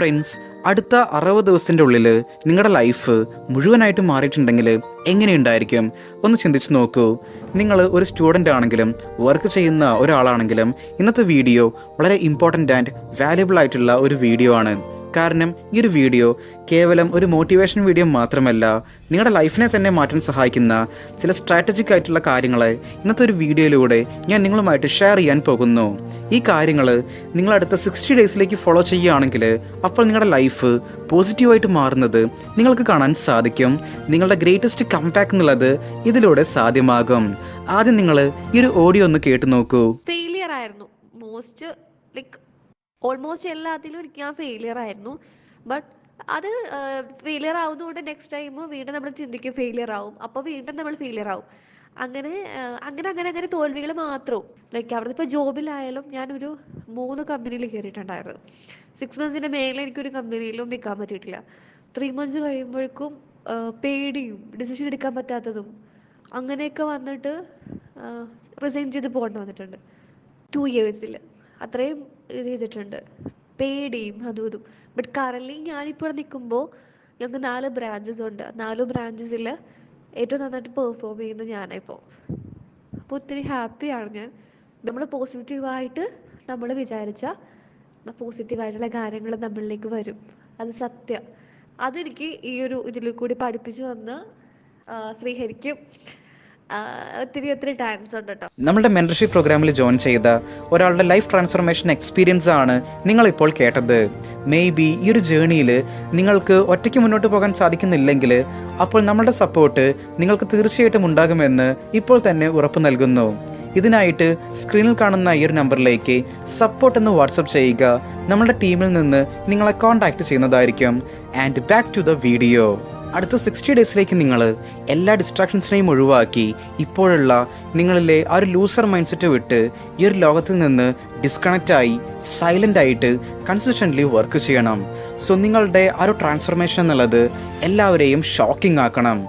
Friends അടുത്ത അറുപത് ദിവസത്തിന്റെ ഉള്ളിൽ നിങ്ങളുടെ ലൈഫ് മുഴുവനായിട്ട് മാറിയിട്ടുണ്ടെങ്കിൽ എങ്ങനെയുണ്ടായിരിക്കും ഒന്ന് ചിന്തിച്ച് നോക്കൂ. നിങ്ങൾ ഒരു സ്റ്റുഡന്റ് ആണെങ്കിലും വർക്ക് ചെയ്യുന്ന ഒരാളാണെങ്കിലും ഇന്നത്തെ വീഡിയോ വളരെ ഇമ്പോർട്ടന്റ് ആൻഡ് വാല്യുബിൾ ആയിട്ടുള്ള ഒരു വീഡിയോ ആണ്. കാരണം ഈ ഒരു വീഡിയോ കേവലം ഒരു മോട്ടിവേഷൻ വീഡിയോ മാത്രമല്ല നിങ്ങളുടെ ലൈഫിനെ തന്നെ മാറ്റാൻ സഹായിക്കുന്ന ചില സ്ട്രാറ്റജിക് ആയിട്ടുള്ള കാര്യങ്ങൾ ഇന്നത്തെ ഒരു വീഡിയോയിലൂടെ ഞാൻ നിങ്ങളുമായിട്ട് ഷെയർ ചെയ്യാൻ പോകുന്നു. ഈ കാര്യങ്ങൾ നിങ്ങൾ അടുത്ത സിക്സ്റ്റി ഡേയ്സിലേക്ക് ഫോളോ ചെയ്യുകയാണെങ്കിൽ അപ്പോൾ നിങ്ങളുടെ ലൈഫ് പോസിറ്റീവായിട്ട് മാറുന്നത് നിങ്ങൾക്ക് കാണാൻ സാധിക്കും. നിങ്ങളുടെ ഗ്രേറ്റസ്റ്റ് കമ്പാക്ക് എന്നുള്ളത് ഇതിലൂടെ സാധ്യമാകും. ആദ്യം നിങ്ങൾ ഈ ഒരു ഓഡിയോ ഒന്ന് കേട്ടു നോക്കൂ. ഫെയിലിയർ ആയിരുന്നു. മോസ്റ്റ് ലൈക്ക് ഓൾമോസ്റ്റ് എല്ലാത്തിലും എനിക്ക് ഞാൻ ഫെയിലിയർ ആയിരുന്നു. ബട്ട് അത് ഫെയിലിയർ ആവുന്നതുകൊണ്ട് നെക്സ്റ്റ് ടൈം വീണ്ടും നമ്മൾ ചിന്തിക്കും ഫെയിലിയർ ആവും. അപ്പോൾ വീണ്ടും നമ്മൾ ഫെയിലിയർ ആവും. അങ്ങനെ അങ്ങനെ അങ്ങനെ അങ്ങനെ തോൽവികൾ മാത്രവും. ലൈക്ക് അവിടെ ഇപ്പോൾ ജോബിലായാലും ഞാനൊരു മൂന്ന് കമ്പനിയിൽ കയറിയിട്ടുണ്ടായിരുന്നു സിക്സ് മന്ത്സിന്റെ മേലെ എനിക്കൊരു കമ്പനിയിലും നിൽക്കാൻ പറ്റിയിട്ടില്ല. ത്രീ മന്ത്സ് കഴിയുമ്പോഴേക്കും പേടിയും ഡിസിഷൻ എടുക്കാൻ പറ്റാത്തതും അങ്ങനെയൊക്കെ വന്നിട്ട് റിസൈൻ ചെയ്ത് പോകേണ്ടി വന്നിട്ടുണ്ട്. ടു ഇയേഴ്സിൽ അത്രയും ഇത് ചെയ്തിട്ടുണ്ട്. പേടിയും അതും ഇതും. ബട്ട് ഞാൻ ഞാനിപ്പോൾ നിൽക്കുമ്പോൾ ഞങ്ങൾക്ക് നാല് ബ്രാഞ്ചസ് ഉണ്ട്. നാല് ബ്രാഞ്ചസിൽ ഏറ്റവും നന്നായിട്ട് പെർഫോം ചെയ്യുന്ന ഞാനിപ്പോൾ അപ്പോൾ ഒത്തിരി ഹാപ്പിയാണ് ഞാൻ. നമ്മൾ പോസിറ്റീവായിട്ട് നമ്മൾ വിചാരിച്ച പോസിറ്റീവായിട്ടുള്ള കാര്യങ്ങൾ നമ്മളിലേക്ക് വരും. അത് സത്യം. അതെനിക്ക് ഈ ഒരു ഇതിൽ കൂടി പഠിപ്പിച്ചു വന്ന ശ്രീഹരിക്കും ഒത്തിരി ഒത്തിരി ടൈംസ് ഉണ്ട് കേട്ടോ നമ്മുടെ മെന്റർഷിപ്പ് പ്രോഗ്രാമിൽ ജോയിൻ ചെയ്ത ഒരാളുടെ ലൈഫ് ട്രാൻസ്ഫോർമേഷൻ എക്സ്പീരിയൻസ് ആണ് നിങ്ങൾ ഇപ്പോൾ കേട്ടത്. മേ ബി ഈ ഒരു ജേണിയിൽ നിങ്ങൾക്ക് ഒറ്റയ്ക്ക് മുന്നോട്ട് പോകാൻ സാധിക്കുന്നില്ലെങ്കിൽ അപ്പോൾ നമ്മളുടെ സപ്പോർട്ട് നിങ്ങൾക്ക് തീർച്ചയായിട്ടും ഉണ്ടാകുമെന്ന് ഇപ്പോൾ തന്നെ ഉറപ്പ് നൽകുന്നു. ഇതിനായിട്ട് സ്ക്രീനിൽ കാണുന്ന ഈ ഒരു നമ്പറിലേക്ക് സപ്പോർട്ട് എന്ന് വാട്സപ്പ് ചെയ്യുക. നമ്മുടെ ടീമിൽ നിന്ന് നിങ്ങളെ കോൺടാക്ട് ചെയ്യുന്നതായിരിക്കും. And back to the video അടുത്ത സിക്സ്റ്റി ഡേയ്സിലേക്ക് നിങ്ങൾ എല്ലാ ഡിസ്ട്രാക്ഷൻസിനെയും ഒഴിവാക്കി ഇപ്പോഴുള്ള നിങ്ങളിലെ ആ ഒരു ലൂസർ മൈൻഡ് സെറ്റ് വിട്ട് ഈ ഒരു ലോകത്തിൽ നിന്ന് ഡിസ്കണക്റ്റ് ആയി സൈലന്റ് ആയിട്ട് കൺസിസ്റ്റന്റ്ലി വർക്ക് ചെയ്യണം. സോ നിങ്ങളുടെ ആ ഒരു ട്രാൻസ്ഫർമേഷൻ എന്നുള്ളത് എല്ലാവരെയും ഷോക്കിംഗ് ആക്കണം.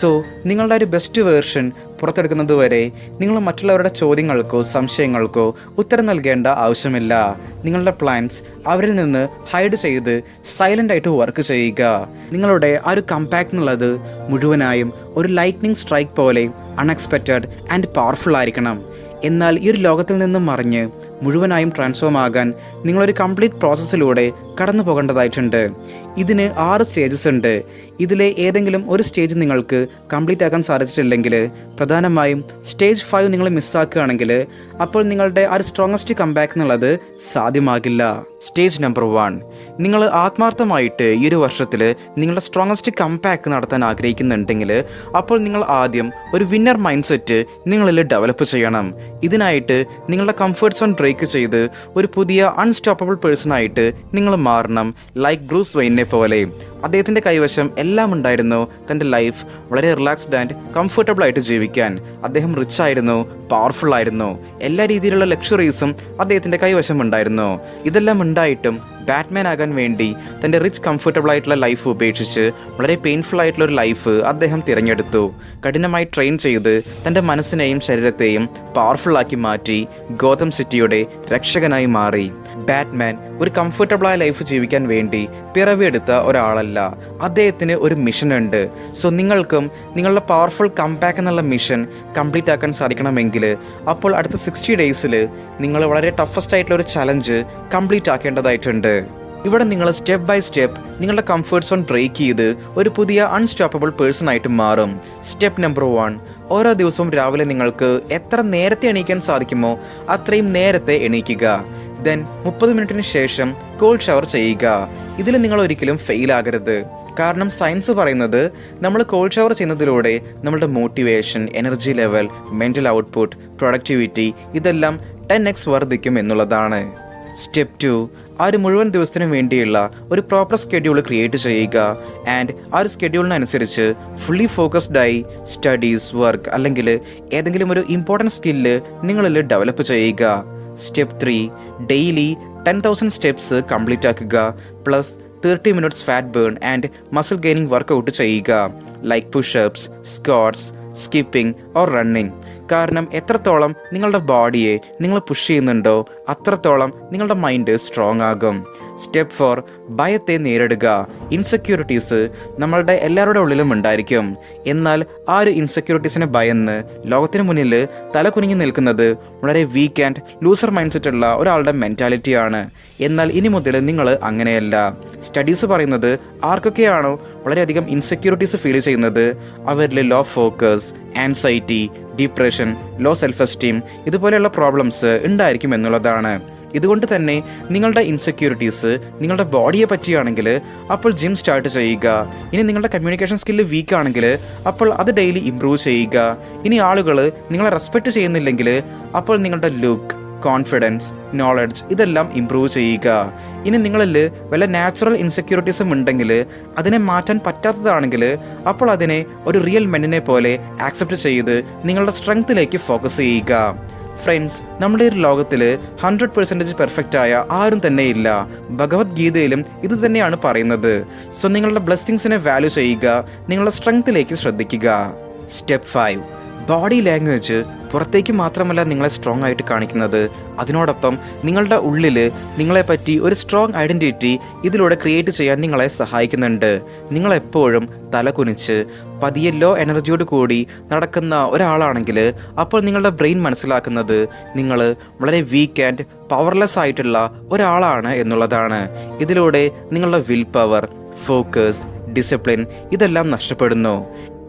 സോ നിങ്ങളുടെ ഒരു ബെസ്റ്റ് വേർഷൻ പുറത്തെടുക്കുന്നത് വരെ നിങ്ങൾ മറ്റുള്ളവരുടെ ചോദ്യങ്ങൾക്കോ സംശയങ്ങൾക്കോ ഉത്തരം നൽകേണ്ട ആവശ്യമില്ല. നിങ്ങളുടെ പ്ലാൻസ് അവരിൽ നിന്ന് ഹൈഡ് ചെയ്ത് സൈലന്റ് ആയിട്ട് വർക്ക് ചെയ്യുക. നിങ്ങളുടെ ആ ഒരു കമ്പാക്ട് എന്നുള്ളത് മുഴുവനായും ഒരു ലൈറ്റ്നിങ് സ്ട്രൈക്ക് പോലെ അൺഎക്സ്പെക്റ്റഡ് ആൻഡ് പവർഫുൾ ആയിരിക്കണം. എന്നാൽ ഈ ഒരു ലോകത്തിൽ നിന്നും മറിഞ്ഞ് മുഴുവനായും ട്രാൻസ്ഫോം ആകാൻ നിങ്ങളൊരു കംപ്ലീറ്റ് പ്രോസസ്സിലൂടെ കടന്നു പോകേണ്ടതായിട്ടുണ്ട്. ഇതിന് ആറ് സ്റ്റേജസ് ഉണ്ട്. ഇതിലെ ഏതെങ്കിലും ഒരു സ്റ്റേജ് നിങ്ങൾക്ക് കംപ്ലീറ്റ് ആക്കാൻ സാധിച്ചിട്ടില്ലെങ്കിൽ പ്രധാനമായും സ്റ്റേജ് ഫൈവ് നിങ്ങൾ മിസ്സാക്കുകയാണെങ്കിൽ അപ്പോൾ നിങ്ങളുടെ ആ ഒരു സ്ട്രോങ്ങസ്റ്റ് കംബാക്ക് എന്നുള്ളത് സാധ്യമാകില്ല. സ്റ്റേജ് നമ്പർ വൺ നിങ്ങൾ ആത്മാർത്ഥമായിട്ട് ഈ ഒരു വർഷത്തിൽ നിങ്ങളുടെ സ്ട്രോങ്ങസ്റ്റ് കംപാക്ക് നടത്താൻ ആഗ്രഹിക്കുന്നുണ്ടെങ്കിൽ അപ്പോൾ നിങ്ങൾ ആദ്യം ഒരു വിന്നർ മൈൻഡ് സെറ്റ് നിങ്ങളിൽ ഡെവലപ്പ് ചെയ്യണം. ഇതിനായിട്ട് നിങ്ങളുടെ കംഫർട്ട് സോൺ ബ്രേക്ക് ചെയ്ത് ഒരു പുതിയ അൺസ്റ്റോപ്പബിൾ പേഴ്സൺ ആയിട്ട് നിങ്ങൾ മാറണം. ലൈക്ക് ബ്രൂസ് വെയിനെ പോലെ. അദ്ദേഹത്തിന്റെ കൈവശം എല്ലാം ഉണ്ടായിരുന്നു തന്റെ ലൈഫ് വളരെ റിലാക്സ്ഡ് ആൻഡ് കംഫർട്ടബിൾ ആയിട്ട് ജീവിക്കാൻ. അദ്ദേഹം റിച്ച് ആയിരുന്നു പവർഫുൾ ആയിരുന്നു. എല്ലാ രീതിയിലുള്ള ലക്ഷറീസും അദ്ദേഹത്തിന്റെ കൈവശം ഉണ്ടായിരുന്നു. ഇതെല്ലാം ഉണ്ടായിട്ടും ബാറ്റ്മാൻ ആകാൻ വേണ്ടി തന്റെ റിച്ച് കംഫർട്ടബിൾ ആയിട്ടുള്ള ലൈഫ് ഉപേക്ഷിച്ച് വളരെ പെയിൻഫുൾ ആയിട്ടുള്ള ഒരു ലൈഫ് അദ്ദേഹം തിരഞ്ഞെടുത്തു. കഠിനമായി ട്രെയിൻ ചെയ്ത് തന്റെ മനസ്സിനെയും ശരീരത്തെയും പവർഫുൾ ആക്കി മാറ്റി ഗോതം സിറ്റിയുടെ രക്ഷകനായി മാറി. ബാറ്റ്മാൻ ഒരു കംഫർട്ടബിളായ ലൈഫ് ജീവിക്കാൻ വേണ്ടി പിറവിയെടുത്ത ഒരാളല്ല. അദ്ദേഹത്തിന് ഒരു മിഷൻ ഉണ്ട്. സോ നിങ്ങൾക്കും നിങ്ങളുടെ പവർഫുൾ കംപാക്ക് എന്നുള്ള മിഷൻ കംപ്ലീറ്റ് ആക്കാൻ സാധിക്കണമെങ്കിൽ അപ്പോൾ അടുത്ത സിക്സ്റ്റി ഡേയ്സിൽ നിങ്ങൾ വളരെ ടഫസ്റ്റ് ആയിട്ടുള്ള ഒരു ചലഞ്ച് കംപ്ലീറ്റ് ആക്കേണ്ടതായിട്ടുണ്ട്. ഇവിടെ നിങ്ങൾ സ്റ്റെപ്പ് ബൈ സ്റ്റെപ്പ് നിങ്ങളുടെ കംഫർട്ട് സോൺ ബ്രേക്ക് ചെയ്ത് ഒരു പുതിയ അൺസ്റ്റോപ്പബിൾ പേഴ്സൺ ആയിട്ട് മാറും. സ്റ്റെപ്പ് നമ്പർ വൺ ഓരോ ദിവസവും രാവിലെ നിങ്ങൾക്ക് എത്ര നേരത്തെ എണീക്കാൻ സാധിക്കുമോ അത്രയും നേരത്തെ എണീക്കുക. ദെൻ മുപ്പത് മിനിറ്റിന് ശേഷം കോൾഡ് ഷവർ ചെയ്യുക. ഇതിൽ നിങ്ങൾ ഒരിക്കലും ഫെയിൽ ആകരുത്. കാരണം സയൻസ് പറയുന്നത് നമ്മൾ കോൾഡ് ഷവർ ചെയ്യുന്നതിലൂടെ നമ്മുടെ motivation energy level mental output productivity ഇതെല്ലാം ടെൻ എക്സ് വർദ്ധിക്കും എന്നുള്ളതാണ്. സ്റ്റെപ്പ് ടു ആ ഒരു മുഴുവൻ ദിവസത്തിനും വേണ്ടിയുള്ള ഒരു പ്രോപ്പർ സ്കെഡ്യൂൾ ക്രിയേറ്റ് ചെയ്യുക. ആൻഡ് ആ ഒരു സ്കെഡ്യൂളിനനുസരിച്ച് ഫുള്ളി ഫോക്കസ്ഡ് ആയി സ്റ്റഡീസ് വർക്ക് അല്ലെങ്കിൽ ഏതെങ്കിലും ഒരു ഇമ്പോർട്ടന്റ് സ്കില്ല് നിങ്ങളിൽ ഡെവലപ്പ് ചെയ്യുക. Step three daily ten thousand steps complete ആക്കുക. Plus thirty minutes fat burn and muscle gaining workout ചെയ്യുക. Like pushups squats skipping or running കാരണം എത്രത്തോളം നിങ്ങളുടെ ബോഡിയെ നിങ്ങൾ പുഷ് ചെയ്യുന്നുണ്ടോ അത്രത്തോളം നിങ്ങളുടെ മൈൻഡ് സ്ട്രോങ് ആകും. സ്റ്റെപ്പ് ഫോർ ഭയത്തെ നേരിടുക. ഇൻസെക്യൂരിറ്റീസ് നമ്മളുടെ എല്ലാവരുടെ ഉള്ളിലും ഉണ്ടായിരിക്കും. എന്നാൽ ആ ഒരു ഇൻസെക്യൂരിറ്റീസിനെ ഭയന്ന്? ലോകത്തിന് മുന്നിൽ തല കുനിഞ്ഞു നിൽക്കുന്നത് വളരെ weak and loser mind set ഉള്ള ഒരാളുടെ മെന്റാലിറ്റിയാണ് എന്നാൽ ഇനി മുതൽ നിങ്ങൾ അങ്ങനെയല്ല. സ്റ്റഡീസ് പറയുന്നത് ആർക്കൊക്കെയാണോ വളരെയധികം ഇൻസെക്യൂരിറ്റീസ് ഫീൽ ചെയ്യുന്നത്? അവരിൽ low focus anxiety depression low self esteem ഇതുപോലെയുള്ള പ്രോബ്ലംസ് ഉണ്ടായിരിക്കും എന്നുള്ളതാണ്. ഇതുകൊണ്ട് തന്നെ നിങ്ങളുടെ ഇൻസെക്യൂരിറ്റീസ് നിങ്ങളുടെ ബോഡിയെ പറ്റിയാണെങ്കിൽ അപ്പോൾ ജിം സ്റ്റാർട്ട് ചെയ്യുക. ഇനി നിങ്ങളുടെ കമ്മ്യൂണിക്കേഷൻ സ്കില്ല് വീക്ക് ആണെങ്കിൽ അപ്പോൾ അത് ഡെയിലി ഇംപ്രൂവ് ചെയ്യുക. ഇനി ആളുകൾ നിങ്ങളെ റെസ്പെക്റ്റ് ചെയ്യുന്നില്ലെങ്കിൽ അപ്പോൾ നിങ്ങളുടെ ലുക്ക് കോൺഫിഡൻസ് നോളജ് ഇതെല്ലാം ഇമ്പ്രൂവ് ചെയ്യുക. ഇനി നിങ്ങളിൽ വല്ല നാച്ചുറൽ ഇൻസെക്യൂരിറ്റീസും ഉണ്ടെങ്കിൽ അതിനെ മാറ്റാൻ പറ്റാത്തതാണെങ്കിൽ അപ്പോൾ അതിനെ ഒരു റിയൽ മെന്നിനെ പോലെ ആക്സെപ്റ്റ് ചെയ്ത് നിങ്ങളുടെ സ്ട്രെങ്ത്തിലേക്ക് ഫോക്കസ് ചെയ്യുക. ഫ്രണ്ട്സ് നമ്മുടെ ഒരു ലോകത്തിൽ ഹൺഡ്രഡ് പെർസെന്റേജ് പെർഫെക്റ്റ് ആയ ആരും തന്നെ ഇല്ല. ഭഗവത്ഗീതയിലും ഇത് തന്നെയാണ് പറയുന്നത്. സോ നിങ്ങളുടെ ബ്ലെസ്സിങ്സിനെ വാല്യൂ ചെയ്യുക നിങ്ങളുടെ സ്ട്രെങ്ത്തിലേക്ക് ശ്രദ്ധിക്കുക. സ്റ്റെപ്പ് ഫൈവ് ബോഡി ലാംഗ്വേജ് പുറത്തേക്ക് മാത്രമല്ല നിങ്ങളെ സ്ട്രോങ് ആയിട്ട് കാണിക്കുന്നത്. അതിനോടൊപ്പം നിങ്ങളുടെ ഉള്ളിൽ നിങ്ങളെപ്പറ്റി ഒരു സ്ട്രോങ് ഐഡന്റിറ്റി ഇതിലൂടെ ക്രിയേറ്റ് ചെയ്യാൻ നിങ്ങളെ സഹായിക്കുന്നുണ്ട്. നിങ്ങളെപ്പോഴും തല കുനിച്ച് പതിയെ ലോ എനർജിയോട് കൂടി നടക്കുന്ന ഒരാളാണെങ്കിൽ അപ്പോൾ നിങ്ങളുടെ ബ്രെയിൻ മനസ്സിലാക്കുന്നത് നിങ്ങൾ വളരെ വീക്ക് ആൻഡ് പവർലെസ് ആയിട്ടുള്ള ഒരാളാണ് എന്നുള്ളതാണ്. ഇതിലൂടെ നിങ്ങളുടെ വിൽ പവർ ഫോക്കസ് ഡിസിപ്ലിൻ ഇതെല്ലാം നഷ്ടപ്പെടുന്നു.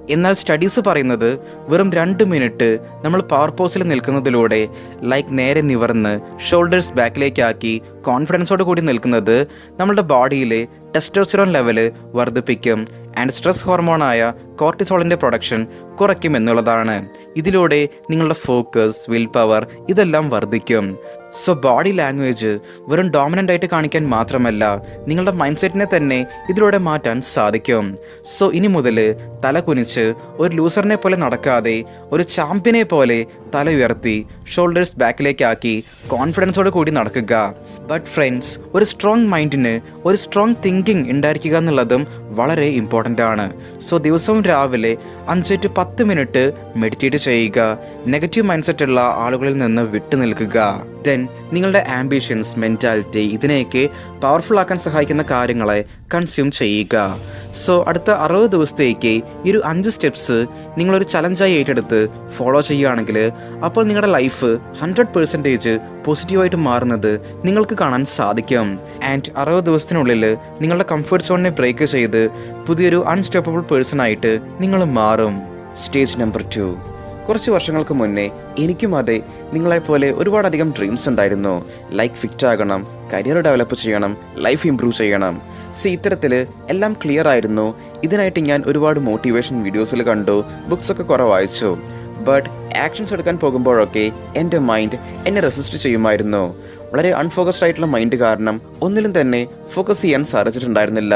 എന്നാൽ സ്റ്റഡീസ് പറയുന്നത് വെറും രണ്ട് മിനിറ്റ് നമ്മൾ പവർ പോസിൽ നിൽക്കുന്നതിലൂടെ ലൈക്ക് നേരെ നിവർന്ന് ഷോൾഡേഴ്സ് ബാക്കിലേക്കാക്കി കോൺഫിഡൻസോട് കൂടി നിൽക്കുന്നത് നമ്മുടെ ബോഡിയിലെ ടെസ്റ്റോസ്റ്ററോൺ ലെവൽ വർദ്ധിപ്പിക്കും. ആൻഡ് സ്ട്രെസ് ഹോർമോണായ കോർട്ടിസോളിന്റെ പ്രൊഡക്ഷൻ കുറയ്ക്കും എന്നുള്ളതാണ് ഇതിലൂടെ നിങ്ങളുടെ ഫോക്കസ് വിൽ പവർ ഇതെല്ലാം വർദ്ധിക്കും. സോ ബോഡി ലാംഗ്വേജ് വെറും ഡോമിനന്റ് ആയിട്ട് കാണിക്കാൻ മാത്രമല്ല നിങ്ങളുടെ മൈൻഡ് സെറ്റിനെ തന്നെ ഇതിലൂടെ മാറ്റാൻ സാധിക്കും. സോ ഇനി മുതൽ തല കുനിച്ച് ഒരു ലൂസറിനെ പോലെ നടക്കാതെ ഒരു ചാമ്പ്യനെ പോലെ തല ഉയർത്തി ഷോൾഡേഴ്സ് ബാക്കിലേക്കാക്കി കോൺഫിഡൻസോട് കൂടി നടക്കുക. ബട്ട് ഫ്രണ്ട്സ് ഒരു സ്ട്രോങ് മൈൻഡിന് ഒരു സ്ട്രോങ് തിങ്കിങ് ഉണ്ടായിരിക്കുക എന്നുള്ളതും വളരെ ഇമ്പോർട്ടന്റ് ആണ് സോ ദിവസവും രാവിലെ അഞ്ച് ടു പത്ത് മിനിറ്റ് മെഡിറ്റേറ്റ് ചെയ്യുക. നെഗറ്റീവ് മൈൻഡ് സെറ്റ് ഉള്ള ആളുകളിൽ നിന്ന് വിട്ടു നിൽക്കുക. ദെൻ നിങ്ങളുടെ ആംബിഷൻസ് മെന്റാലിറ്റി ഇതിനെയൊക്കെ പവർഫുൾ ആക്കാൻ സഹായിക്കുന്ന കാര്യങ്ങളെ കൺസ്യൂം ചെയ്യുക. സോ അടുത്ത അറുപത് ദിവസത്തേക്ക് ഈ ഒരു അഞ്ച് സ്റ്റെപ്സ് നിങ്ങളൊരു ചലഞ്ചായി ഏറ്റെടുത്ത് ഫോളോ ചെയ്യുകയാണെങ്കിൽ അപ്പോൾ നിങ്ങളുടെ ലൈഫ് ഹൺഡ്രഡ് പെർസെന്റേജ് പോസിറ്റീവായിട്ട് മാറുന്നത് നിങ്ങൾക്ക് കാണാൻ സാധിക്കും. ആൻഡ് അറുപത് ദിവസത്തിനുള്ളിൽ നിങ്ങളുടെ കംഫർട്ട് സോണിനെ ബ്രേക്ക് ചെയ്ത് പുതിയൊരു അൺസ്റ്റോപ്പബിൾ പേഴ്സൺ ആയിട്ട് നിങ്ങൾ മാറും. സ്റ്റേജ് നമ്പർ ടു കുറച്ച് വർഷങ്ങൾക്ക് മുന്നേ എനിക്കും അതെ നിങ്ങളെപ്പോലെ ഒരുപാടധികം ഡ്രീംസ് ഉണ്ടായിരുന്നു. ലൈക്ക് ഫിറ്റ് ആകണം കരിയർ ഡെവലപ്പ് ചെയ്യണം ലൈഫ് ഇംപ്രൂവ് ചെയ്യണം. സി ഇത്തരത്തിൽ എല്ലാം ക്ലിയർ ആയിരുന്നു. ഇതിനായിട്ട് ഞാൻ ഒരുപാട് മോട്ടിവേഷൻ വീഡിയോസിൽ കണ്ടു ബുക്സൊക്കെ കുറെ വായിച്ചു. ബട്ട് ആക്ഷൻസ് എടുക്കാൻ പോകുമ്പോഴൊക്കെ എന്റെ മൈൻഡ് എന്നെ റെസിസ്റ്റ് ചെയ്യുമായിരുന്നു. വളരെ അൺഫോക്കസ്ഡ് ആയിട്ടുള്ള മൈൻഡ് കാരണം ഒന്നിലും തന്നെ ഫോക്കസ് ചെയ്യാൻ സാധിച്ചിട്ടുണ്ടായിരുന്നില്ല.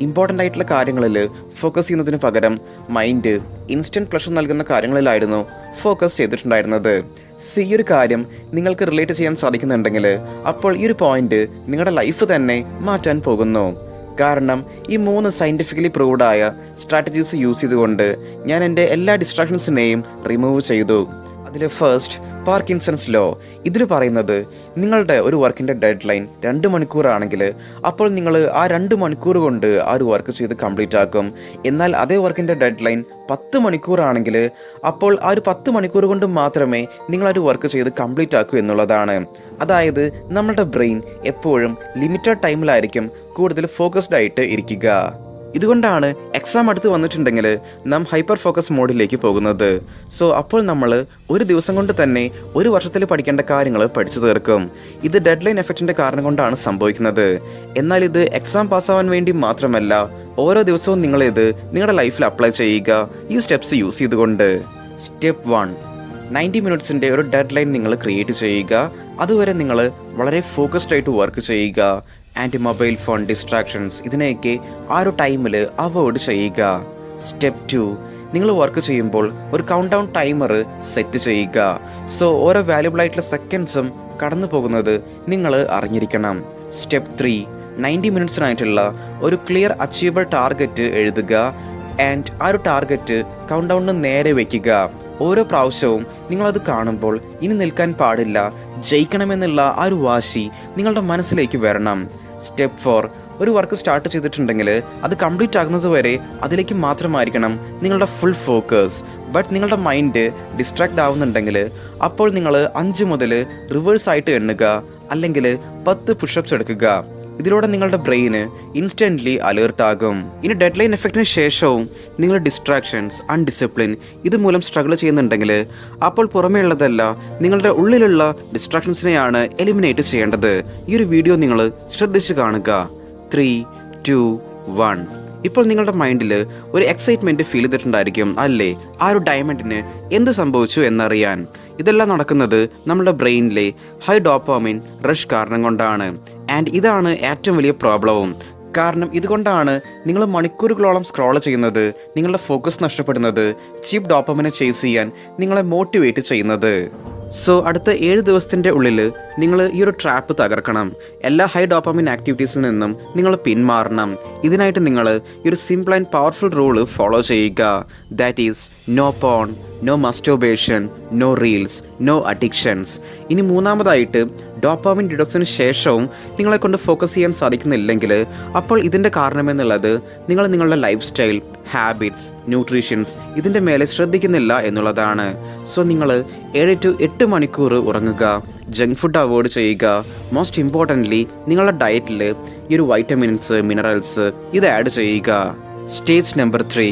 ഇമ്പോർട്ടന്റ് ആയിട്ടുള്ള കാര്യങ്ങളിൽ ഫോക്കസ് ചെയ്യുന്നതിന് പകരം മൈൻഡ് ഇൻസ്റ്റന്റ് പ്ലഷർ നൽകുന്ന കാര്യങ്ങളിലായിരുന്നു ഫോക്കസ് ചെയ്തിട്ടുണ്ടായിരുന്നത്. സി ഒരു കാര്യം നിങ്ങൾക്ക് റിലേറ്റ് ചെയ്യാൻ സാധിക്കുന്നുണ്ടെങ്കിൽ അപ്പോൾ ഈ ഒരു പോയിന്റ് നിങ്ങളുടെ ലൈഫ് തന്നെ മാറ്റാൻ പോകുന്നു. കാരണം ഈ മൂന്ന് സയന്റിഫിക്കലി പ്രൂവ്ഡായ സ്ട്രാറ്റജീസ് യൂസ് ചെയ്തുകൊണ്ട് ഞാൻ എന്റെ എല്ലാ ഡിസ്ട്രാക്ഷൻസിനെയും റിമൂവ് ചെയ്തു. അതിൽ ഫസ്റ്റ് പാർക്കിൻസൺസ് ലോ ഇതിൽ പറയുന്നത് നിങ്ങളുടെ ഒരു വർക്കിന്റെ ഡെഡ് ലൈൻ രണ്ട് മണിക്കൂറാണെങ്കിൽ അപ്പോൾ നിങ്ങൾ ആ രണ്ട് മണിക്കൂർ കൊണ്ട് ആ ഒരു വർക്ക് ചെയ്ത് കംപ്ലീറ്റ് ആക്കും. എന്നാൽ അതേ വർക്കിന്റെ ഡെഡ് ലൈൻ പത്ത് മണിക്കൂറാണെങ്കിൽ അപ്പോൾ ആ ഒരു പത്ത് മണിക്കൂർ കൊണ്ട് മാത്രമേ നിങ്ങൾ ആ ഒരു വർക്ക് ചെയ്ത് കംപ്ലീറ്റ് ആക്കൂ എന്നുള്ളതാണ്. അതായത് നമ്മളുടെ ബ്രെയിൻ എപ്പോഴും ലിമിറ്റഡ് ടൈമിലായിരിക്കും കൂടുതൽ ഫോക്കസ്ഡ് ആയിട്ട് ഇരിക്കുക. ഇതുകൊണ്ടാണ് എക്സാം അടുത്ത് വന്നിട്ടുണ്ടെങ്കിൽ നാം ഹൈപ്പർ ഫോക്കസ് മോഡിലേക്ക് പോകുന്നത്. സോ അപ്പോൾ നമ്മൾ ഒരു ദിവസം കൊണ്ട് തന്നെ ഒരു വർഷത്തിൽ പഠിക്കേണ്ട കാര്യങ്ങൾ പഠിച്ചു തീർക്കും. ഇത് ഡെഡ് ലൈൻ എഫക്റ്റിന്റെ കാരണം കൊണ്ടാണ് സംഭവിക്കുന്നത്. എന്നാൽ ഇത് എക്സാം പാസ്സാവാൻ വേണ്ടി മാത്രമല്ല ഓരോ ദിവസവും നിങ്ങൾ ഇത് നിങ്ങളുടെ ലൈഫിൽ അപ്ലൈ ചെയ്യുക. ഈ സ്റ്റെപ്സ് യൂസ് ചെയ്തുകൊണ്ട്. സ്റ്റെപ്പ് വൺ നയന്റി മിനിറ്റ്സിന്റെ ഒരു ഡെഡ് ലൈൻ നിങ്ങൾ ക്രിയേറ്റ് ചെയ്യുക. അതുവരെ നിങ്ങൾ വളരെ ഫോക്കസ്ഡ് ആയിട്ട് വർക്ക് ചെയ്യുക. ആന്റി മൊബൈൽ ഫോൺ ഡിസ്ട്രാക്ഷൻസ് ഇതിനെയൊക്കെ ആ ഒരു ടൈമിൽ അവോയ്ഡ് ചെയ്യുക. സ്റ്റെപ്പ് ടു നിങ്ങൾ വർക്ക് ചെയ്യുമ്പോൾ ഒരു കൗണ്ട് ഡൗൺ ടൈമർ സെറ്റ് ചെയ്യുക. സോ ഓരോ വാല്യുബിൾ ആയിട്ടുള്ള സെക്കൻഡ്സും കടന്നു പോകുന്നത് നിങ്ങൾ അറിഞ്ഞിരിക്കണം. സ്റ്റെപ്പ് ത്രീ നയന്റി മിനിറ്റ്സിനായിട്ടുള്ള ഒരു ക്ലിയർ അച്ചീവബിൾ ടാർഗറ്റ് എഴുതുക. ആൻഡ് ആ ഒരു ടാർഗറ്റ് കൗണ്ട് ഡൗണിന് നേരെ വയ്ക്കുക ഓരോ പ്രാവശ്യവും നിങ്ങളത് കാണുമ്പോൾ ഇനി നിൽക്കാൻ പാടില്ല ജയിക്കണമെന്നുള്ള ആ ഒരു വാശി നിങ്ങളുടെ മനസ്സിലേക്ക് വരണം. സ്റ്റെപ്പ് ഫോർ ഒരു വർക്ക് സ്റ്റാർട്ട് ചെയ്തിട്ടുണ്ടെങ്കിൽ അത് കംപ്ലീറ്റ് ആകുന്നത് വരെ അതിലേക്ക് മാത്രമായിരിക്കണം നിങ്ങളുടെ ഫുൾ ഫോക്കസ് ബട്ട് നിങ്ങളുടെ മൈൻഡ് ഡിസ്ട്രാക്ട് ആവുന്നുണ്ടെങ്കിൽ അപ്പോൾ നിങ്ങൾ അഞ്ച് മുതൽ റിവേഴ്സ് ആയിട്ട് എണ്ണുക അല്ലെങ്കിൽ പത്ത് പുഷപ്സ് എടുക്കുക. ഇതിലൂടെ നിങ്ങളുടെ ബ്രെയിന് ഇൻസ്റ്റന്റ്ലി അലേർട്ട് ആകും. ഇനി ഡെഡ് ലൈൻ എഫക്റ്റിന് ശേഷവും നിങ്ങൾ ഡിസ്ട്രാക്ഷൻസ് അൺഡിസിപ്ലിൻ ഇതുമൂലം സ്ട്രഗിൾ ചെയ്യുന്നുണ്ടെങ്കിൽ അപ്പോൾ പുറമേ ഉള്ളതല്ല നിങ്ങളുടെ ഉള്ളിലുള്ള ഡിസ്ട്രാക്ഷൻസിനെയാണ് എലിമിനേറ്റ് ചെയ്യേണ്ടത്. ഈ ഒരു വീഡിയോ നിങ്ങൾ ശ്രദ്ധിച്ച് കാണുക. ത്രീ ടു വൺ ഇപ്പോൾ നിങ്ങളുടെ മൈൻഡിൽ ഒരു എക്സൈറ്റ്മെന്റ് ഫീൽ ചെയ്തിട്ടുണ്ടായിരിക്കും അല്ലേ? ആ ഒരു ഡയമണ്ടിന് എന്ത് സംഭവിച്ചു എന്നറിയാൻ. ഇതെല്ലാം നടക്കുന്നത് നമ്മുടെ ബ്രെയിനിലെ ഹൈ ഡോപ്പോമിൻ റഷ് കാരണം കൊണ്ടാണ്. ആൻഡ് ഇതാണ് ഏറ്റവും വലിയ പ്രോബ്ലവും. കാരണം ഇതുകൊണ്ടാണ് നിങ്ങൾ മണിക്കൂറുകളോളം സ്ക്രോൾ ചെയ്യുന്നത് നിങ്ങളുടെ ഫോക്കസ് നഷ്ടപ്പെടുന്നത് ചീപ്പ് ഡോപ്പമിനെ ചേസ് ചെയ്യാൻ നിങ്ങളെ മോട്ടിവേറ്റ് ചെയ്യുന്നത്. സോ അടുത്ത ഏഴ് ദിവസത്തിന്റെ ഉള്ളിൽ നിങ്ങൾ ഈ ഒരു ട്രാപ്പ് തകർക്കണം. എല്ലാ ഹൈ ഡോപ്പമിൻ ആക്ടിവിറ്റീസിൽ നിന്നും നിങ്ങൾ പിന്മാറണം. ഇതിനായിട്ട് നിങ്ങൾ ഈ ഒരു simple and powerful rule follow ചെയ്യുക. That is no porn no masturbation no reels no addictions ഇനി മൂന്നാമതായിട്ട് ഡോപ്പാമിൻ ഡിഡോക്സിന് ശേഷവും നിങ്ങളെ കൊണ്ട് ഫോക്കസ് ചെയ്യാൻ സാധിക്കുന്നില്ലെങ്കിൽ അപ്പോൾ ഇതിന്റെ കാരണമെന്നുള്ളത് നിങ്ങൾ നിങ്ങളുടെ ലൈഫ് സ്റ്റൈൽ ഹാബിറ്റ്സ് ന്യൂട്രീഷ്യൻസ് ഇതിന്റെ മേലെ ശ്രദ്ധിക്കുന്നില്ല എന്നുള്ളതാണ്. സോ നിങ്ങൾ ഏഴ് ടു എട്ട് മണിക്കൂർ ഉറങ്ങുക ജങ്ക് ഫുഡ് അവോയ്ഡ് ചെയ്യുക. മോസ്റ്റ് ഇമ്പോർട്ടന്റ്ലി നിങ്ങളുടെ ഡയറ്റിൽ ഈ ഒരു വൈറ്റമിൻസ് മിനറൽസ് ഇത് ആഡ് ചെയ്യുക. സ്റ്റേജ് നമ്പർ ത്രീ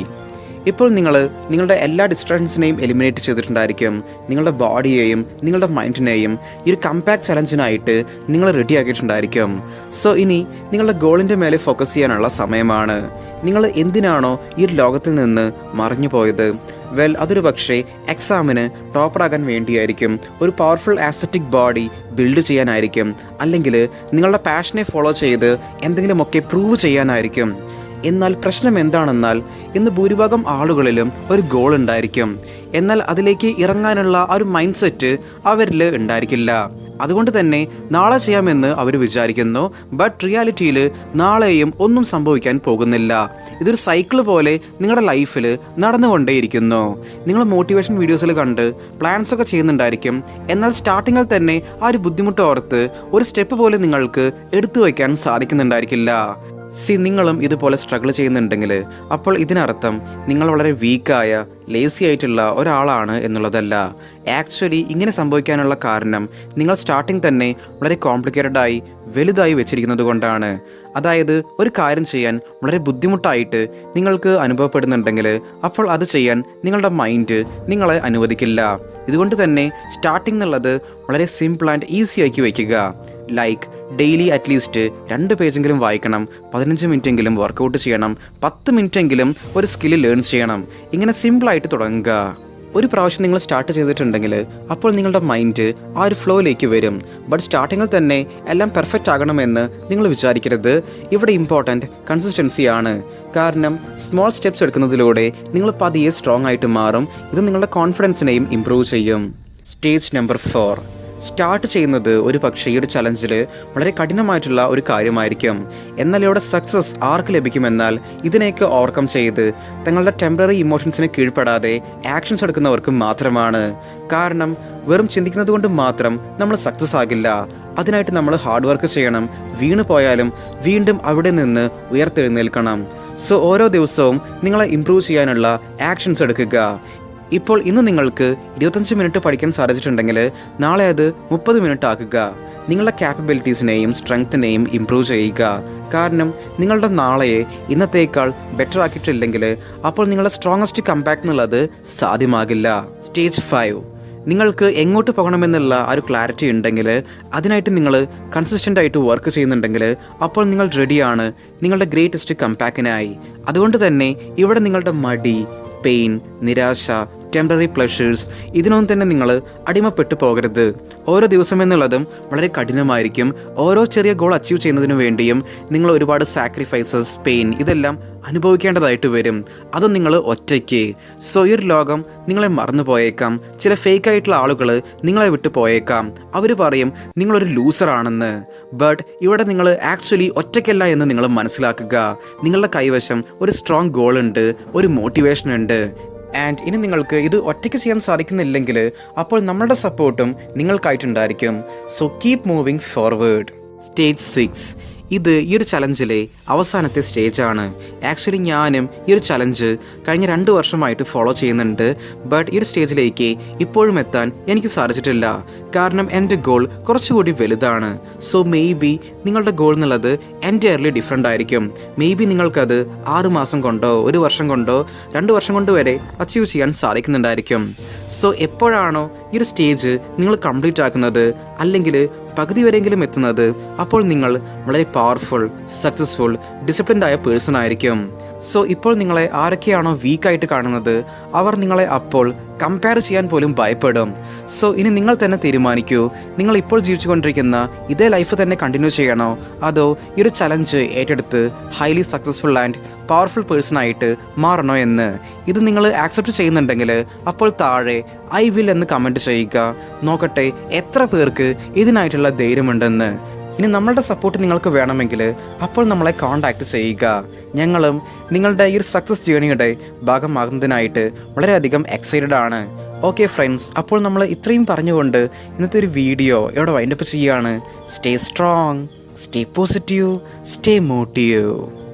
ഇപ്പോൾ നിങ്ങൾ നിങ്ങളുടെ എല്ലാ ഡിസ്ട്രാക്ഷൻസിനെയും എലിമിനേറ്റ് ചെയ്തിട്ടുണ്ടായിരിക്കും. നിങ്ങളുടെ ബോഡിയെയും നിങ്ങളുടെ മൈൻഡിനെയും ഈ ഒരു കമ്പാക്ട് ചലഞ്ചിനായിട്ട് നിങ്ങൾ റെഡി ആക്കിയിട്ടുണ്ടായിരിക്കും. സോ ഇനി നിങ്ങളുടെ ഗോളിന്റെ മേലെ ഫോക്കസ് ചെയ്യാനുള്ള സമയമാണ്. നിങ്ങൾ എന്തിനാണോ ഈ ഒരു ലോകത്തിൽ നിന്ന് മറിഞ്ഞു പോയത്? വെൽ അതൊരു പക്ഷേ എക്സാമിന് ടോപ്പറാകാൻ വേണ്ടിയായിരിക്കും. ഒരു പവർഫുൾ ആസ്തറ്റിക് ബോഡി ബിൽഡ് ചെയ്യാനായിരിക്കും. അല്ലെങ്കിൽ നിങ്ങളുടെ പാഷനെ ഫോളോ ചെയ്ത് എന്തെങ്കിലുമൊക്കെ പ്രൂവ് ചെയ്യാനായിരിക്കും. എന്നാൽ പ്രശ്നം എന്താണെന്നാൽ ഇന്ന് ഭൂരിഭാഗം ആളുകളിലും ഒരു ഗോൾ ഉണ്ടായിരിക്കും. എന്നാൽ അതിലേക്ക് ഇറങ്ങാനുള്ള ആ ഒരു മൈൻഡ് സെറ്റ് അവരിൽ ഉണ്ടായിരിക്കില്ല. അതുകൊണ്ട് തന്നെ നാളെ ചെയ്യാമെന്ന് അവർ വിചാരിക്കുന്നു ബട്ട് റിയാലിറ്റിയിൽ നാളെയും ഒന്നും സംഭവിക്കാൻ പോകുന്നില്ല. ഇതൊരു സൈക്കിൾ പോലെ നിങ്ങളുടെ ലൈഫിൽ നടന്നുകൊണ്ടേയിരിക്കുന്നു. നിങ്ങൾ മോട്ടിവേഷൻ വീഡിയോസിൽ കണ്ട് പ്ലാൻസ് ഒക്കെ ചെയ്യുന്നുണ്ടായിരിക്കും. എന്നാൽ സ്റ്റാർട്ടിങ്ങിൽ തന്നെ ആ ഒരു ബുദ്ധിമുട്ട് ഓർത്ത് ഒരു സ്റ്റെപ്പ് പോലും നിങ്ങൾക്ക് എടുത്തു വയ്ക്കാൻ സാധിക്കുന്നുണ്ടായിരിക്കില്ല. സി നിങ്ങളും ഇതുപോലെ സ്ട്രഗിൾ ചെയ്യുന്നുണ്ടെങ്കിൽ അപ്പോൾ ഇതിനർത്ഥം നിങ്ങൾ വളരെ വീക്കായ ലേസി ആയിട്ടുള്ള ഒരാളാണ് എന്നുള്ളതല്ല. ആക്ച്വലി ഇങ്ങനെ സംഭവിക്കാനുള്ള കാരണം നിങ്ങൾ സ്റ്റാർട്ടിങ് തന്നെ വളരെ കോംപ്ലിക്കേറ്റഡായി വലുതായി വെച്ചിരിക്കുന്നത് കൊണ്ടാണ്. അതായത് ഒരു കാര്യം ചെയ്യാൻ വളരെ ബുദ്ധിമുട്ടായിട്ട് നിങ്ങൾക്ക് അനുഭവപ്പെടുന്നുണ്ടെങ്കിൽ അപ്പോൾ അത് ചെയ്യാൻ നിങ്ങളുടെ മൈൻഡ് നിങ്ങളെ അനുവദിക്കില്ല. ഇതുകൊണ്ട് തന്നെ സ്റ്റാർട്ടിംഗ് എന്നുള്ളത് വളരെ സിമ്പിൾ ആൻഡ് ഈസി ആക്കി വയ്ക്കുക ലൈക്ക് ഡെയിലി അറ്റ്ലീസ്റ്റ് രണ്ട് പേജെങ്കിലും വായിക്കണം പതിനഞ്ച് മിനിറ്റെങ്കിലും വർക്കൗട്ട് ചെയ്യണം പത്ത് മിനിറ്റെങ്കിലും ഒരു സ്കില്ല് ലേൺ ചെയ്യണം. ഇങ്ങനെ സിമ്പിളായിട്ട് തുടങ്ങുക. ഒരു പ്രാവശ്യം നിങ്ങൾ സ്റ്റാർട്ട് ചെയ്തിട്ടുണ്ടെങ്കിൽ അപ്പോൾ നിങ്ങളുടെ മൈൻഡ് ആ ഒരു ഫ്ലോയിലേക്ക് വരും. ബട്ട് സ്റ്റാർട്ടിങ്ങിൽ തന്നെ എല്ലാം പെർഫെക്റ്റ് ആകണമെന്ന് നിങ്ങൾ വിചാരിക്കരുത്. ഇവിടെ ഇമ്പോർട്ടന്റ് കൺസിസ്റ്റൻസി ആണ്. കാരണം സ്മോൾ സ്റ്റെപ്സ് എടുക്കുന്നതിലൂടെ നിങ്ങൾ പതിയെ സ്ട്രോങ് ആയിട്ട് മാറും. ഇത് നിങ്ങളുടെ കോൺഫിഡൻസിനെയും ഇമ്പ്രൂവ് ചെയ്യും. സ്റ്റേജ് നമ്പർ ഫോർ സ്റ്റാർട്ട് ചെയ്യുന്നത് ഒരു പക്ഷേ ഈ ഒരു ചലഞ്ചിൽ വളരെ കഠിനമായിട്ടുള്ള ഒരു കാര്യമായിരിക്കും. എന്നാൽ ഇവിടെ സക്സസ് ആർക്ക് ലഭിക്കുമെന്നാൽ ഇതിനെയൊക്കെ ഓവർകം ചെയ്ത് തങ്ങളുടെ ടെമ്പററി ഇമോഷൻസിനെ കീഴ്പ്പെടാതെ ആക്ഷൻസ് എടുക്കുന്നവർക്ക് മാത്രമാണ്. കാരണം വെറും ചിന്തിക്കുന്നത് കൊണ്ട് മാത്രം നമ്മൾ സക്സസ് ആകില്ല. അതിനായിട്ട് നമ്മൾ ഹാർഡ് വർക്ക് ചെയ്യണം. വീണ് പോയാലും വീണ്ടും അവിടെ നിന്ന് ഉയർത്തെഴുന്നേൽക്കണം. സോ ഓരോ ദിവസവും നിങ്ങളെ ഇമ്പ്രൂവ് ചെയ്യാനുള്ള ആക്ഷൻസ് എടുക്കുക. ഇപ്പോൾ ഇന്ന് നിങ്ങൾക്ക് ഇരുപത്തഞ്ച് മിനിറ്റ് പഠിക്കാൻ സാധിച്ചിട്ടുണ്ടെങ്കിൽ നാളെ അത് മുപ്പത് മിനിറ്റ് ആക്കുക. നിങ്ങളുടെ ക്യാപ്പബിലിറ്റീസിനെയും സ്ട്രെങ്ത്തിനെയും ഇംപ്രൂവ് ചെയ്യുക. കാരണം നിങ്ങളുടെ നാളെയെ ഇന്നത്തേക്കാൾ ബെറ്റർ ആക്കിയിട്ടില്ലെങ്കിൽ അപ്പോൾ നിങ്ങളുടെ സ്ട്രോങ്ങസ്റ്റ് കമ്പാക്ട് എന്നുള്ളത് സാധ്യമാകില്ല. സ്റ്റേജ് ഫൈവ് നിങ്ങൾക്ക് എങ്ങോട്ട് പോകണമെന്നുള്ള ആ ഒരു ക്ലാരിറ്റി ഉണ്ടെങ്കിൽ അതിനായിട്ട് നിങ്ങൾ കൺസിസ്റ്റന്റ് ആയിട്ട് വർക്ക് ചെയ്യുന്നുണ്ടെങ്കിൽ അപ്പോൾ നിങ്ങൾ റെഡിയാണ് നിങ്ങളുടെ ഗ്രേറ്റസ്റ്റ് കമ്പാക്കിനായി അതുകൊണ്ട് തന്നെ ഇവിടെ നിങ്ങളുടെ മടി പെയിൻ നിരാശ ടെമ്പററി പ്ലഷേഴ്സ് ഇതിനൊന്നും തന്നെ നിങ്ങൾ അടിമപ്പെട്ടു പോകരുത്. ഓരോ ദിവസം എന്നുള്ളതും വളരെ കഠിനമായിരിക്കും. ഓരോ ചെറിയ ഗോൾ അച്ചീവ് ചെയ്യുന്നതിന് വേണ്ടിയും നിങ്ങൾ ഒരുപാട് സാക്രിഫൈസസ് പെയിൻ ഇതെല്ലാം അനുഭവിക്കേണ്ടതായിട്ട് വരും. അതും നിങ്ങൾ ഒറ്റയ്ക്ക്. സോ ഈ ലോകം നിങ്ങളെ മറന്നു പോയേക്കാം. ചില ഫേക്ക് ആയിട്ടുള്ള ആളുകൾ നിങ്ങളെ വിട്ടു പോയേക്കാം. അവർ പറയും നിങ്ങളൊരു ലൂസറാണെന്ന് ബട്ട് ഇവിടെ നിങ്ങൾ ആക്ച്വലി ഒറ്റയ്ക്കല്ല എന്ന് നിങ്ങൾ മനസ്സിലാക്കുക. നിങ്ങളുടെ കൈവശം ഒരു സ്ട്രോങ് ഗോൾ ഉണ്ട് ഒരു മോട്ടിവേഷൻ ഉണ്ട്. ആൻഡ് ഇനി നിങ്ങൾക്ക് ഇത് ഒറ്റയ്ക്ക് ചെയ്യാൻ സാധിക്കുന്നില്ലെങ്കിൽ അപ്പോൾ നമ്മളുടെ സപ്പോർട്ടും നിങ്ങൾക്കായിട്ടുണ്ടായിരിക്കും. So keep moving forward stage six ഇത് ഈ ഒരു ചലഞ്ചിലെ അവസാനത്തെ സ്റ്റേജാണ്. ആക്ച്വലി ഞാനും ഈ ഒരു ചലഞ്ച് കഴിഞ്ഞ രണ്ട് വർഷമായിട്ട് ഫോളോ ചെയ്യുന്നുണ്ട്. ബട്ട് ഈ ഒരു സ്റ്റേജിലേക്ക് ഇപ്പോഴും എത്താൻ എനിക്ക് സാധിച്ചിട്ടില്ല. കാരണം എന്റെ ഗോൾ കുറച്ചുകൂടി വലുതാണ്. സോ മേ ബി നിങ്ങളുടെ ഗോൾ എന്നുള്ളത് എന്റയർലി ഡിഫറെന്റ് ആയിരിക്കും. മേ ബി നിങ്ങൾക്കത് ആറുമാസം കൊണ്ടോ ഒരു വർഷം കൊണ്ടോ രണ്ട് വർഷം കൊണ്ട് വരെ അച്ചീവ് ചെയ്യാൻ സാധിക്കുന്നുണ്ടായിരിക്കും. സോ എപ്പോഴാണോ ഈ ഒരു സ്റ്റേജ് നിങ്ങൾ കംപ്ലീറ്റ് ആക്കുന്നത്? അല്ലെങ്കിൽ പകുതി വരെയെങ്കിലും എത്തുന്നത് അപ്പോൾ നിങ്ങൾ വളരെ പവർഫുൾ സക്സസ്ഫുൾ ഡിസിപ്ലിൻഡ് ആയ പേഴ്സൺ ആയിരിക്കും. സോ ഇപ്പോൾ നിങ്ങളെ ആരൊക്കെയാണോ വീക്കായിട്ട് കാണുന്നത് അവർ നിങ്ങളെ അപ്പോൾ കമ്പയർ ചെയ്യാൻ പോലും ഭയപ്പെടും. സോ ഇനി നിങ്ങൾ തന്നെ തീരുമാനിക്കൂ. നിങ്ങൾ ഇപ്പോൾ ജീവിച്ചുകൊണ്ടിരിക്കുന്ന ഇതേ ലൈഫ് തന്നെ കണ്ടിന്യൂ ചെയ്യണോ? അതോ ഈ ഒരു ചലഞ്ച് ഏറ്റെടുത്ത് highly successful and powerful person ആയിട്ട് മാറണോ എന്ന്? ഇത് നിങ്ങൾ ആക്സെപ്റ്റ് ചെയ്യുന്നുണ്ടെങ്കിൽ അപ്പോൾ താഴെ ഐ വിൽ എന്ന് കമന്റ് ചെയ്യുക. നോക്കട്ടെ എത്ര പേർക്ക് ഇതിനായിട്ടുള്ള ധൈര്യമുണ്ടെന്ന്? ഇനി നമ്മളുടെ സപ്പോർട്ട് നിങ്ങൾക്ക് വേണമെങ്കിൽ അപ്പോൾ നമ്മളെ കോൺടാക്റ്റ് ചെയ്യുക. ഞങ്ങളും നിങ്ങളുടെ ഈ ഒരു സക്സസ് ജേണിയുടെ ഭാഗമാകുന്നതിനായിട്ട് വളരെയധികം എക്സൈറ്റഡ് ആണ്. ഓക്കെ ഫ്രണ്ട്സ് അപ്പോൾ നമ്മൾ ഇത്രയും പറഞ്ഞുകൊണ്ട് ഇന്നത്തെ ഒരു വീഡിയോ ഇവിടെ വൈൻഡപ്പ് ചെയ്യുകയാണ്. Stay strong stay positive stay motive